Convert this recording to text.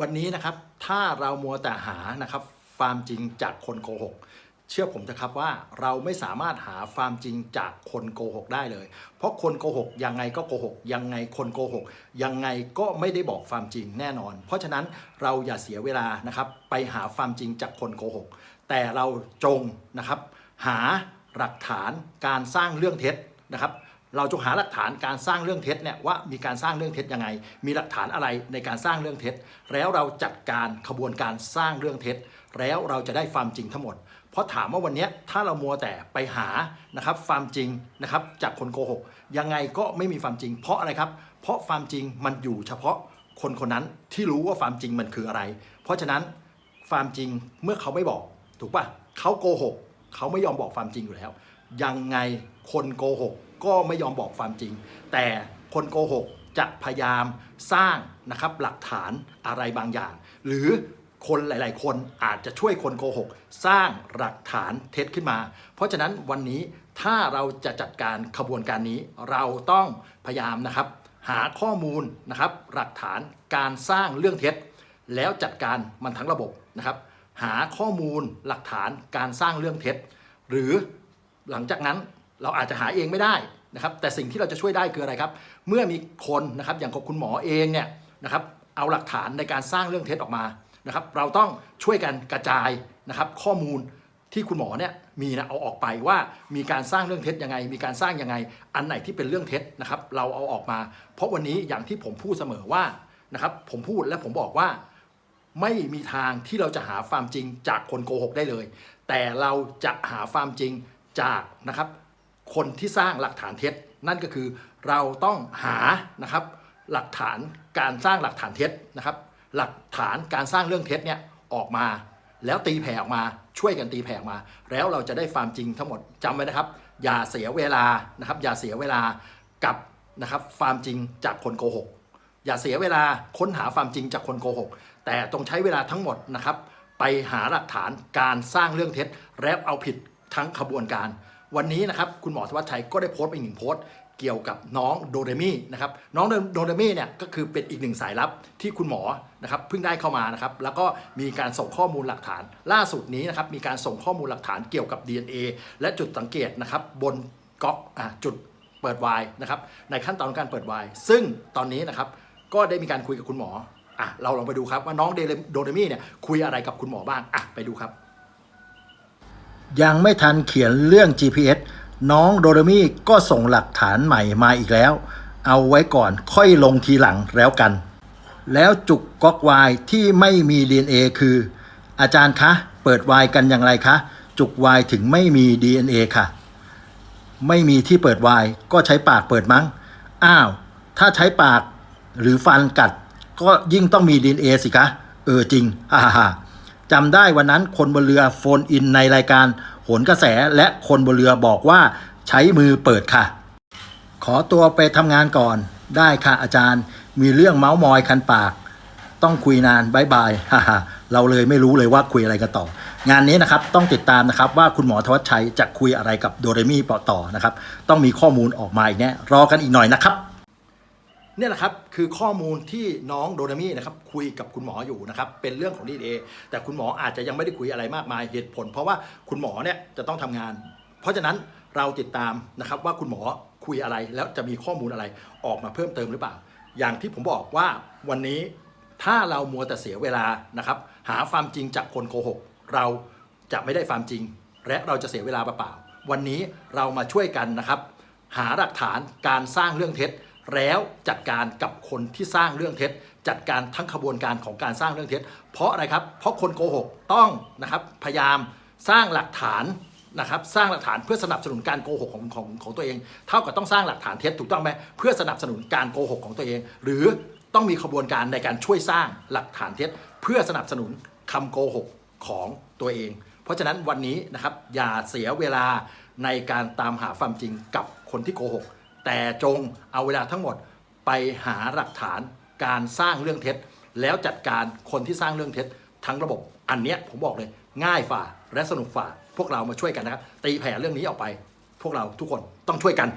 วันนี้นะครับถ้าเรามัวแต่หานะครับความจริงจากคนโกหก เชื่อผมนะครับว่าเราไม่สามารถหาความจริงจากคนโกหกได้เลย เพราะคนโกหกยังไงก็โกหกยังไงคนโกหกยังไงก็ไม่ได้บอกความจริงแน่นอน เพราะฉะนั้นเราอย่าเสียเวลานะครับไปหาความจริงจากคนโกหก แต่เราจงนะครับหาหลักฐานการสร้างเรื่องเท็จนะครับ เราจงหาหลักฐานการสร้างเรื่องเท็จเนี่ยว่ามีการสร้างเรื่องเท็จยังไง มีหลักฐานอะไรในการสร้างเรื่องเท็จ แล้วเราจัดการขบวนการสร้างเรื่องเท็จ แล้วเราจะได้ความจริงทั้งหมด เพราะถามว่าวันนี้ถ้าเรามัวแต่ไปหานะครับความจริงนะครับจากคนโกหกยังไงก็ไม่มีความจริง เพราะอะไรครับ เพราะความจริงมันอยู่เฉพาะคนคนนั้นที่รู้ว่าความจริงมันคืออะไร เพราะฉะนั้นความจริงเมื่อเขาไม่บอก ถูกปะเขาโกหกเขาไม่ยอมบอกความจริงอยู่แล้ว ยังไงคนโกหก ก็ไม่ยอมบอกความจริง แต่คนโกหกจะพยายามสร้างนะครับหลักฐานอะไรบางอย่าง หรือคนหลาย ๆ คนอาจจะช่วยคนโกหก สร้างหลักฐานเท็จขึ้นมา เพราะฉะนั้นวันนี้ถ้าเราจะจัดการขบวนการนี้ เราต้องพยายามนะครับ หาข้อมูลนะครับหลักฐานการสร้างเรื่องเท็จ แล้วจัดการมันทั้งระบบนะครับ หาข้อมูลหลักฐานการสร้างเรื่องเท็จ หรือหลังจากนั้น เราอาจจะหาเองไม่ได้นะครับแต่สิ่งที่เราจะช่วยได้คืออะไรครับ เมื่อมีคนนะครับอย่างคุณหมอเองเนี่ยนะครับเอาหลักฐานในการสร้างเรื่องเท็จออกมานะครับ เราต้องช่วยกันกระจายนะครับ ข้อมูลที่คุณหมอเนี่ยมีนะเอาออกไปว่ามีการสร้างเรื่องเท็จยังไง มีการสร้างยังไง อันไหนที่เป็นเรื่องเท็จนะครับ เราเอาออกมา เพราะวันนี้อย่างที่ผมพูดเสมอว่านะครับผมพูดและผมบอกว่าไม่มีทางที่เราจะหาความจริงจากคนโกหกได้เลย แต่เราจะหาความจริงจากนะครับ คนที่สร้างหลักฐานเท็จ นั่นก็คือเราต้องหานะครับหลักฐานการสร้างหลักฐานเท็จนะครับ หลักฐานการสร้างเรื่องเท็จเนี่ยออกมา แล้วตีแผ่ออกมาช่วยกันตีแผ่ออกมา แล้วเราจะได้ความจริงทั้งหมดจำไว้นะครับ อย่าเสียเวลานะครับ อย่าเสียเวลากับนะครับความจริงจากคนโกหกอย่าเสียเวลาค้นหาความจริงจากคนโกหกแต่ต้องใช้เวลาทั้งหมดนะครับ ไปหาหลักฐานการสร้างเรื่องเท็จ และเอาผิดทั้งขบวนการ วันนี้นะครับคุณหมอธวัชชัยก็ได้โพสต์ไปอีกหนึ่งโพสต์เกี่ยวกับน้องโดเรมี่นะครับน้องโดเรมี่เนี่ยก็คือเป็นอีกหนึ่งสายลับที่คุณหมอนะครับเพิ่งได้เข้ามานะครับแล้วก็มีการส่งข้อมูลหลักฐาน ล่าสุดนี้นะครับมีการส่งข้อมูลหลักฐานเกี่ยวกับ DNA และจุดสังเกตนะครับบนก๊อกอะจุดเปิดวายนะครับในขั้นตอนการเปิดวายซึ่งตอนนี้นะครับก็ได้มีการคุยกับคุณหมออะเราลองไปดูครับว่าน้องเดเลโดเรมี่เนี่ยคุยอะไรกับคุณหมอบ้างอะไปดูครับ ยังไม่ทันเขียนเรื่อง GPS น้องโดเรมี่ก็ส่งหลักฐานใหม่มาอีกแล้ว เอาไว้ก่อนค่อยลงทีหลังแล้วกัน แล้วจุกก๊อกวายที่ไม่มี DNA คือ อาจารย์คะ เปิดวายกันอย่างไรคะ จุกวายถึงไม่มี DNA ค่ะ ไม่มีที่เปิดวายก็ใช้ปากเปิดมั้ง อ้าว ถ้าใช้ปากหรือฟันกัด ก็ยิ่งต้องมี DNA สิคะ เออจริงฮ่าฮ่าฮ่า จำได้วันนั้นคนบนเรือโฟนอินในรายการโหนกระแสและคนบนเรือบอกว่าใช้มือเปิดค่ะ ขอตัวไปทำงานก่อน ได้ค่ะอาจารย์ มีเรื่องเมาส์มอยคันปาก ต้องคุยนานบายบายฮ่าฮเราเลยไม่รู้เลยว่าคุยอะไรกันต่อ งานนี้นะครับต้องติดตามนะครับว่าคุณหมอทวัชชัยจะคุยอะไรกับโดเรมี่ต่อนะครับ ต้องมีข้อมูลออกมาอีกแน่รอกันอีกหน่อยนะครับ เนี่ยแหละครับคือข้อมูลที่น้องโดเรมี่นะครับคุยกับคุณหมออยู่นะครับเป็นเรื่องของ DNA แต่คุณหมออาจจะยังไม่ได้คุยอะไรมากมายเหตุผล เพราะว่าคุณหมอเนี่ยจะต้องทำงาน เพราะฉะนั้นเราติดตามนะครับว่าคุณหมอคุยอะไรแล้วจะมีข้อมูลอะไรออกมาเพิ่มเติมหรือเปล่า อย่างที่ผมบอกว่าวันนี้ถ้าเรามัวแต่เสียเวลานะครับหาความจริงจากคนโกหกเราจะไม่ได้ความจริง และเราจะเสียเวลาเปล่าๆวันนี้เรามาช่วยกันนะครับ หาหลักฐานการสร้างเรื่องเท็จ แล้วจัดการกับคนที่สร้างเรื่องเท็จ จัดการทั้งขบวนการของการสร้างเรื่องเท็จ เพราะอะไรครับเพราะคนโกหกต้องนะครับพยายามสร้างหลักฐานนะครับสร้างหลักฐานเพื่อสนับสนุนการโกหกของของของตัวเอง เท่ากับต้องสร้างหลักฐานเท็จถูกต้องไหมเพื่อสนับสนุนการโกหกของตัวเอง หรือต้องมีขบวนการในการช่วยสร้างหลักฐานเท็จ เพื่อสนับสนุนคำโกหกของตัวเอง เพราะฉะนั้นวันนี้นะครับอย่าเสียเวลาในการตามหาความจริงกับคนที่โกหก แต่จงเอาเวลาทั้งหมดไปหาหลักฐานการสร้างเรื่องเท็จ แล้วจัดการคนที่สร้างเรื่องเท็จ ทั้งระบบอันเนี้ยผมบอกเลย ง่ายฝ่าและสนุกฝ่า พวกเรามาช่วยกันนะครับตีแผ่เรื่องนี้ออกไป พวกเราทุกคนต้องช่วยกัน